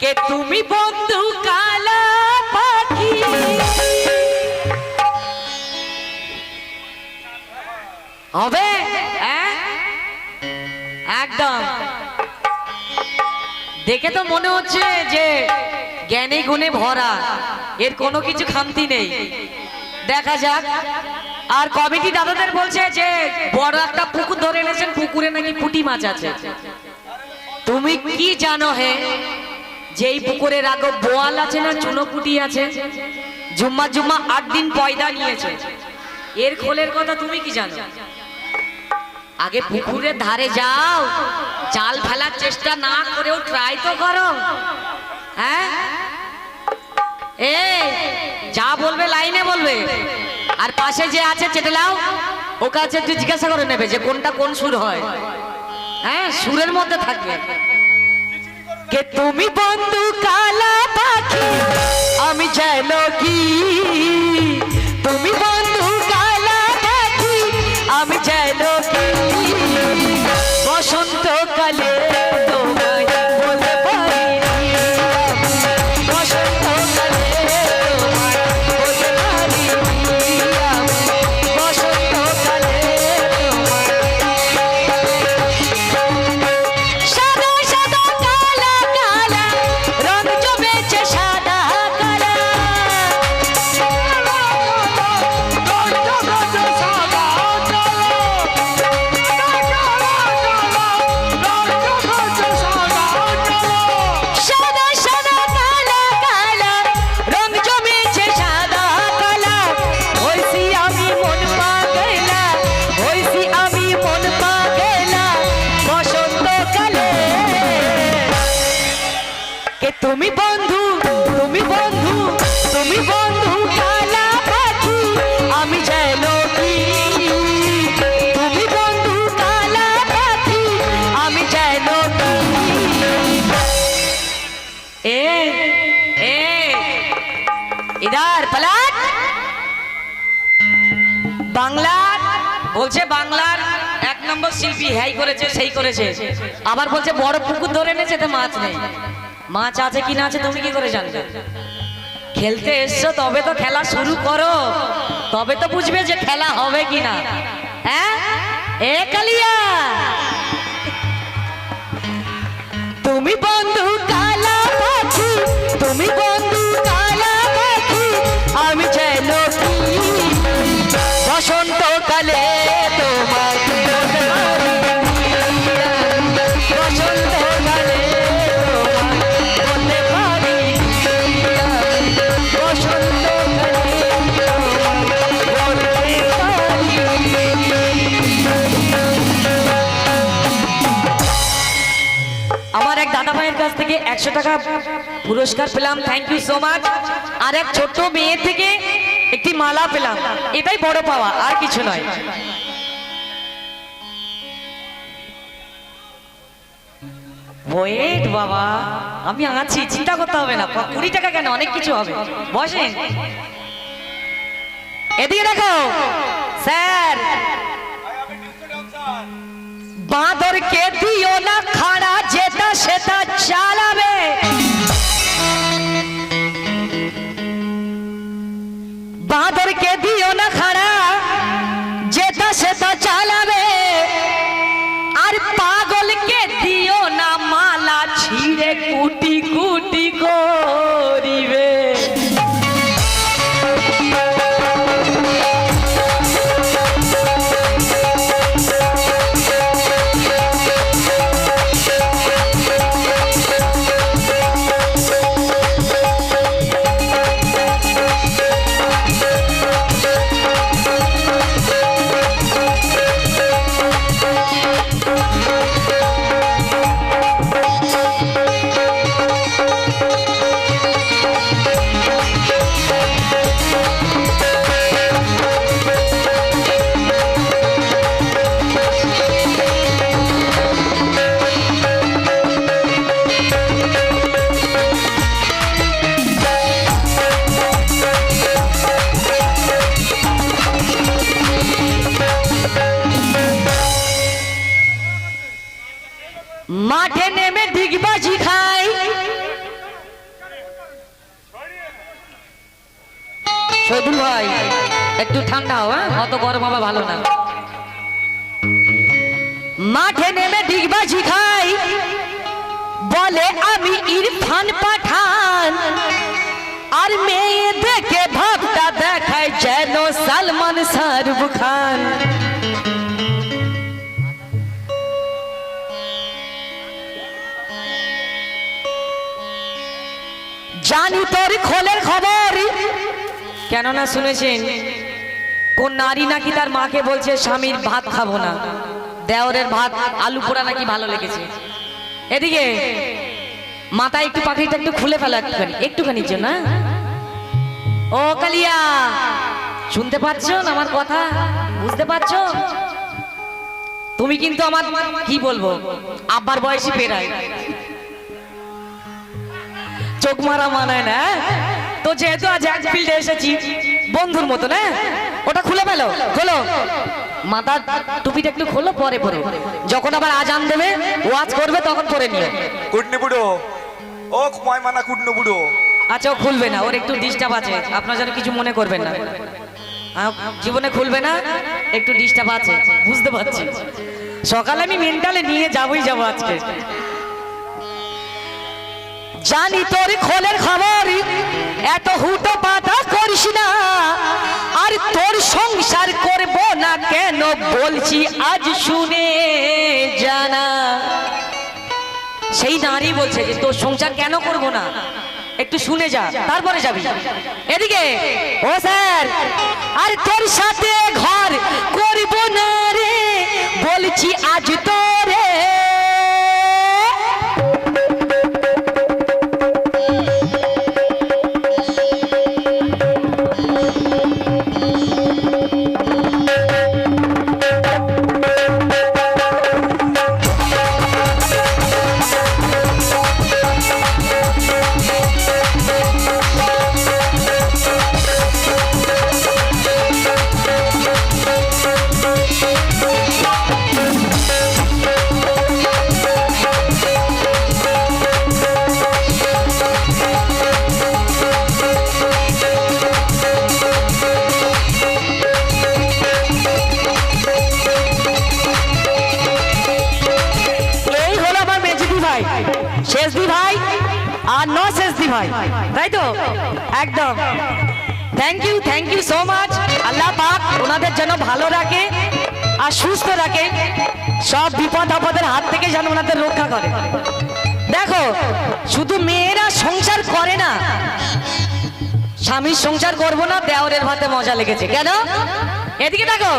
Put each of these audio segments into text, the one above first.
কে তুমি বন্ধু কালা পাখি। হবে? হ্যাঁ? একদম। দেখে তো মনে হচ্ছে যে জ্ঞানে গুণে ভরা, এর কোনো কিছু খামতি নেই। দেখা যাক। আর কমিটি দাদাদের বলছে যে বড় একটা পুকুর ধরে এনেছেন, পুকুরে নাকি পুঁটি মাছ আছে? তুমি কি জানো হে? যে এই পুকুরের আগে বোয়াল আছে না চুনো পুটি আছে জুম্মা জুম্মা আট দিন পয়দা নিয়েছে। এর খোলের কথা তুমি কি জানো? আগে পুকুরের ধারে যাও, জাল ফেলার চেষ্টা না করেও ট্রাই তো করো। হ্যাঁ? এ, যা বলবে লাইনে বলবে। আর পাশে যে আছে চেটেলাও ও কাছে তুই জিজ্ঞাসা করে নেবে যে কোনটা কোন সুর হয়। হ্যাঁ সুরের মধ্যে থাকবে। কে তুমি বন্ধু কালা পাখি? আমি যেন কি বাংলার, বলছে বাংলার এক নম্বর শিল্পী হ্যাই করেছে, সেই করেছে। আবার বলছে, বড় পুকুর ধরে এনেছে তো মাছ নেই। মাছ আছে কি না আছে তুমি কি করে জানবে? খেলতে এসছো, তবে তো খেলা শুরু করো। তবে তো বুঝবে যে খেলা হবে কি না। হ্যাঁ? এ কালিয়া! তুমি বন্ধু একশো টাকা পুরস্কার পেলাম থ্যাংক ইউ সো মাচ আর এক ছোট্ট মেয়ে থেকে একটি মালা পেলাম, এটাই বড় পাওয়া, আর কিছু নয়। ওয়েট বাবা, আমি আছি, চিন্তা করতে হবে না কুড়ি টাকা কেন, অনেক কিছু হবে। বসেন। এদিকে দেখো, স্যার বাঁদরকে দিও না খাড়া যেটা সেটা চালাবে। মাঠে নেমে খাই। ভাই, একটু ঠান্ডা হওয়া হ্যাঁ? অত গরম হওয়া ভালো না। মাঠে নেমে ডিগবাজি খাই। বলে, আমি ইরফান পাঠান। আর মেয়ে দেখে ভাবটা দেখায় যেন সালমান শাহরুখ খান। জানি তোর খোলের খবর। কেননা শুনেছেন, কোন নারী নাকি তার মাকে বলছে, স্বামীর ভাত খাব না। দেওরের ভাত, আলু পোড়া নাকি ভালো লেগেছে? এদিকে মাথায় একটু পাখিটা একটু খুলে ফেলো একটুখানি একটুখানির জন্য হ্যাঁ? ও কালিয়া, শুনতে পাচ্ছ আমার কথা? বুঝতে পারছ? তুমি কিন্তু আমার, কি বলব, আব্বার বয়সী পেরায় চোখ মারা মানায় না হ্যাঁ? তো যেহেতু আজ এক ফিল্ডে এসেছি বন্ধুর মতো না ওটা খুলে ফেলো খোলো। মাথা টুপিটা একটু খোলো পরে পরে। যখন আবার আজান দেবে ওয়াজ করবে তখন পরে নিও। কুটনি বুড়ো ও কুমায় মানা কুটনি বুড়ো। আচ্ছা ও খুলবে না ওর একটু ডিস্টার্ব আছে। আপনারা যেন কিছু মনে করবেন না। জীবনে খুলবে না একটু ডিস্টার্ব আছে। বুঝতে পারছি। সকালে আমি মেন্টালে নিয়ে যাবই যাব আজকে। জানি তোর খোলের খবর, এত হুটো পাতা করিস না। আর তোর সংসার করব না কেন বলছি আজ শুনে জানা। সেই নারী বলছে যে তোর সংসার কেন করব না? একটু শুনে যা, তারপরে যাবি। এদিকে, ও স্যার, আর তোর সাথে ঘর করব না রে, বলছি আজ তোরে ভাই তাই তো? একদম। Thank you thank you so much আল্লাহ পাক ওনাদের যেন ভালো রাখে আর সুস্থ রাখে। সব বিপদ আপদের হাত থেকে যেন ওনাদের রক্ষা করে। দেখো, শুধু মেয়েরা সংসার করে না, স্বামীর সংসার করব না, দেওরের ভাতে মজা লেগেছে। কেন? এদিকে দেখো।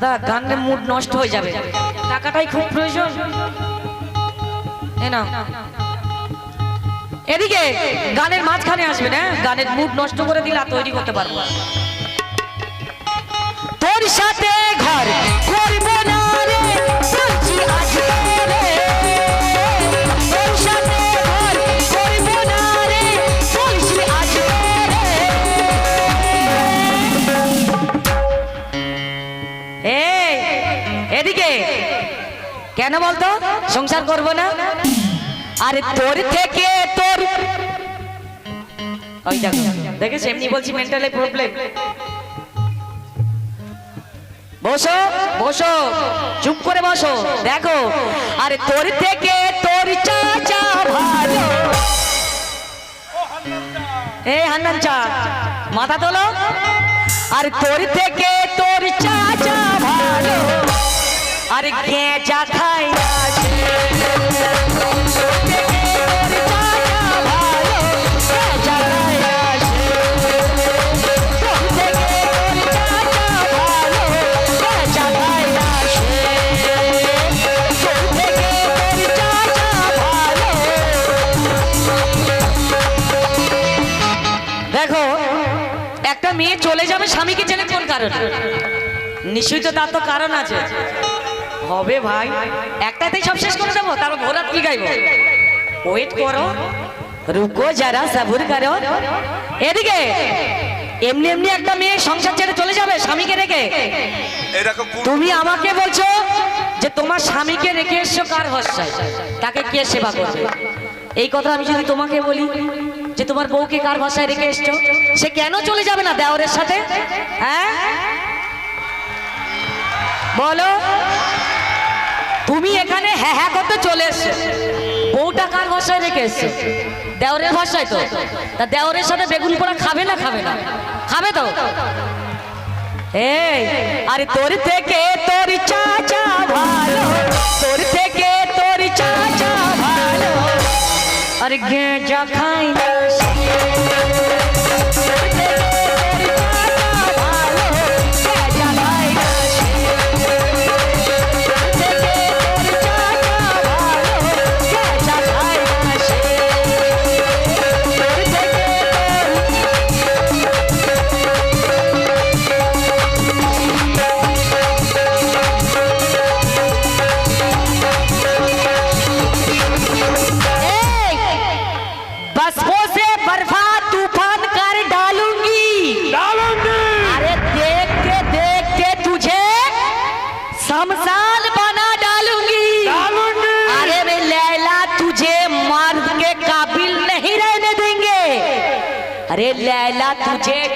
দাদা, গানের মুড নষ্ট হয়ে যাবে। টাকাটাই খুব প্রয়োজন। নাও। এদিকে গানের মাঝখানে আসবে না গানের মুড নষ্ট করে দিলে তৈরি করতে পারব তোর সাথে ঘর বলতো? সংসার করব না? আরে তোর থেকে তোর ওই দেখো দেখেছ এমনি বলছি মেন্টালি প্রবলেম বসো বসো, চুপ করে বসো, দেখো। আরে তোর থেকে তোর চাচা ভালো। এই হান্নান চা, মাথা তোলো। আর তোর থেকে তোর চাচা আর গেঁচা খাই দেখো, একটা মেয়ে চলে যাবে স্বামীকে ছেড়ে কোন কারণ? নিশ্চয়ই তো তার তো কারণ আছে। হবে ভাই। একটাতেই সব শেষ করে দেবো তারপর ভোরাত কি গাইবো? ওয়েট করো রুকো যারা সাবুর করো। এদিকে এমনি এমনি একটা মেয়ে সংসার ছেড়ে চলে যাবে স্বামীকে রেখে। তুমি আমাকে বলছো যে তোমার স্বামীকে রেখে এসছো কার ভরসায়? তাকে কে সেবা করবে? এই কথা আমি যদি তোমাকে বলি যে তোমার বউকে কার ভাষায় রেখে এসছো? সে কেন চলে যাবে না দেওরের সাথে? হ্যাঁ? বলো। তুমি এখানে হ্যাঁ হ্যাঁ করতে চলে এসছো। বউটা কার ভাষায় রেখে এসছো? দেওরের ভাষায় তো। তা দেওরের সাথে বেগুন পোড়া খাবে না খাবে না? খাবে তো? এই, আরে তোর থেকে তোর চাচা ভালো। তোর থেকে তোর চাচা ভালো। আরে গেঁজা খাই না।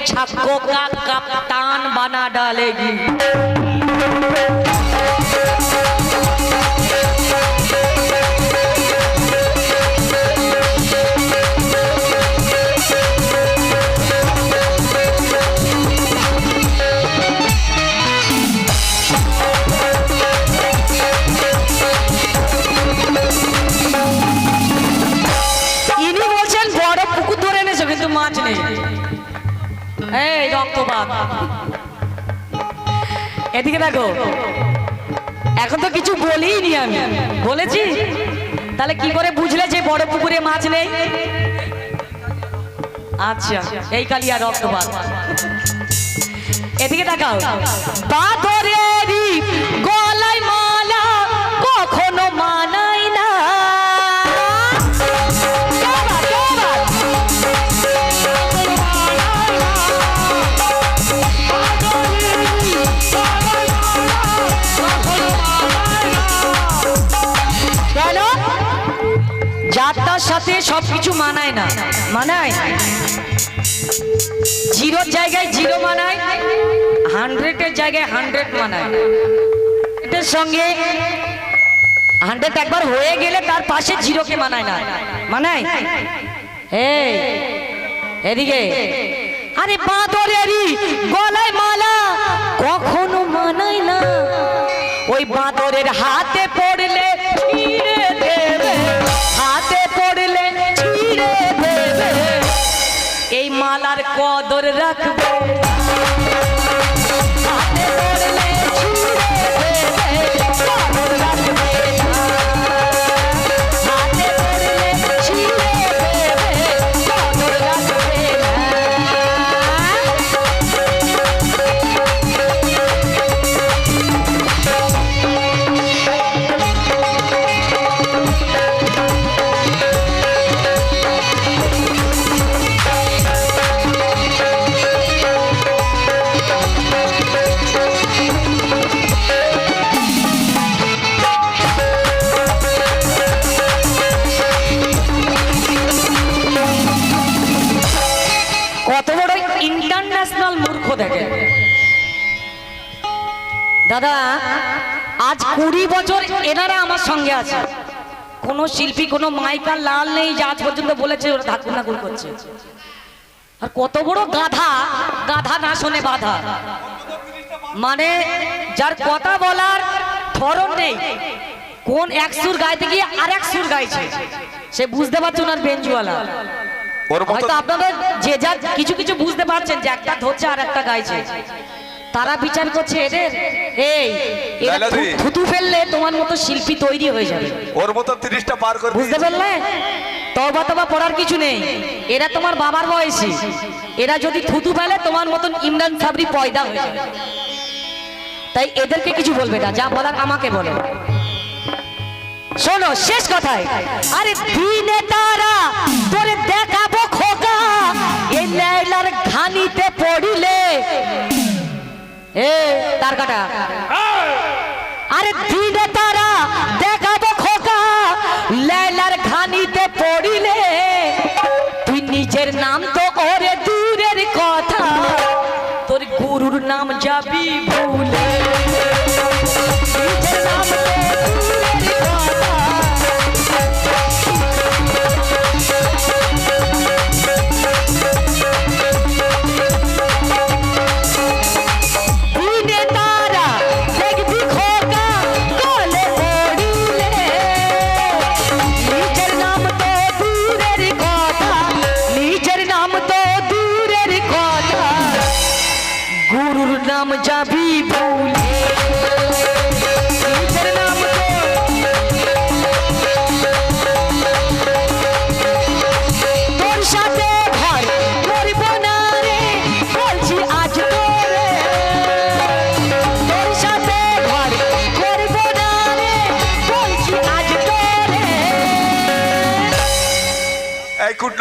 छक्कों का कप्तान बना डालेगी এদিকে দেখো। এখন তো কিছু বলিনি আমি। বলেছি? তাহলে কি করে বুঝলে যে বড় পুকুরে মাছ নেই? আচ্ছা এই কালিয়া রক্তপাত। এদিকে দেখাও। পাথরেরই গলায় মালা যাত্রার কিছু মানায় না। মানায়? জিরোর জায়গায় জিরো মানায় হান্ড্রেডের জায়গায় হান্ড্রেড মানায়। এটার সঙ্গে হান্ড্রেড একবার হয়ে গেলে তার পাশে জিরোকে মানায় না। মানায়? এদিকে। আরে বাঁদরেরই গলায় মালা, কখনো মানায় না। ওই বাঁদরের দাদা আজ কুড়ি বছর এনারা আমার সঙ্গে আছে। কোন শিল্পী কোন মাইকার লাল নেই যে আজ পর্যন্ত বলেছে ওরা ধাকুর নাকুর করছে। আর কত বড় গাধা গাধা না শোনে বাধা। মানে যার কথা বলার ধরন নেই কোন এক সুর গাইতে গিয়ে আর এক সুর গাইছে সে বুঝতে পারছে ওনার বেঞ্জুয়ালা ওর হয়তো আপনাদের যে যা কিছু কিছু বুঝতে পারছেন যে একটা ধরছে আর একটা গাইছে। তারা বিচার করছে এদের? এই এরা। থুতু ফেললে তোমার মতো শিল্পী তৈরি হয়ে যাবে। ওর মতো তিরিশটা পার করে বুঝতে পারলে? তবা তবা পড়ার কিছু নেই। এরা তোমার বাবার বয়সী। এরা যদি থুতু ফেলে তোমার মতন ইমরান সাবরি পয়দা হয়ে যাবে। তাই এদেরকে কিছু বলবে না যা বলার আমাকে বলে। শোনো শেষ কথায়। আরে দিনে তারা তোরে এ তার কাটা।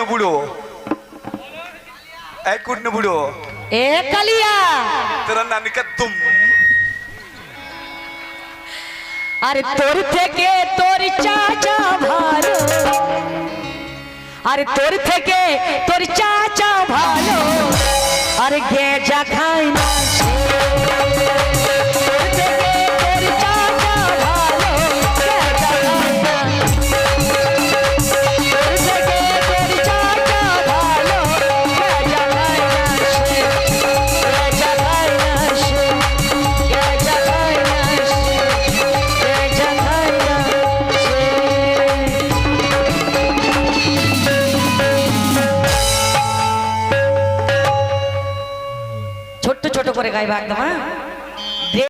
কুটনো বুড়ো। এই কুটনো বুড়ো। এ কালিয়া। তোরা নানিকা তুম। আরে তোর থেকে তোর চাচা ভালো। আরে তোর থেকে তোর চাচা ভালো। আরে গেজা খাই না। ছোট্ট ছোট করে গাইবা একদম হ্যাঁ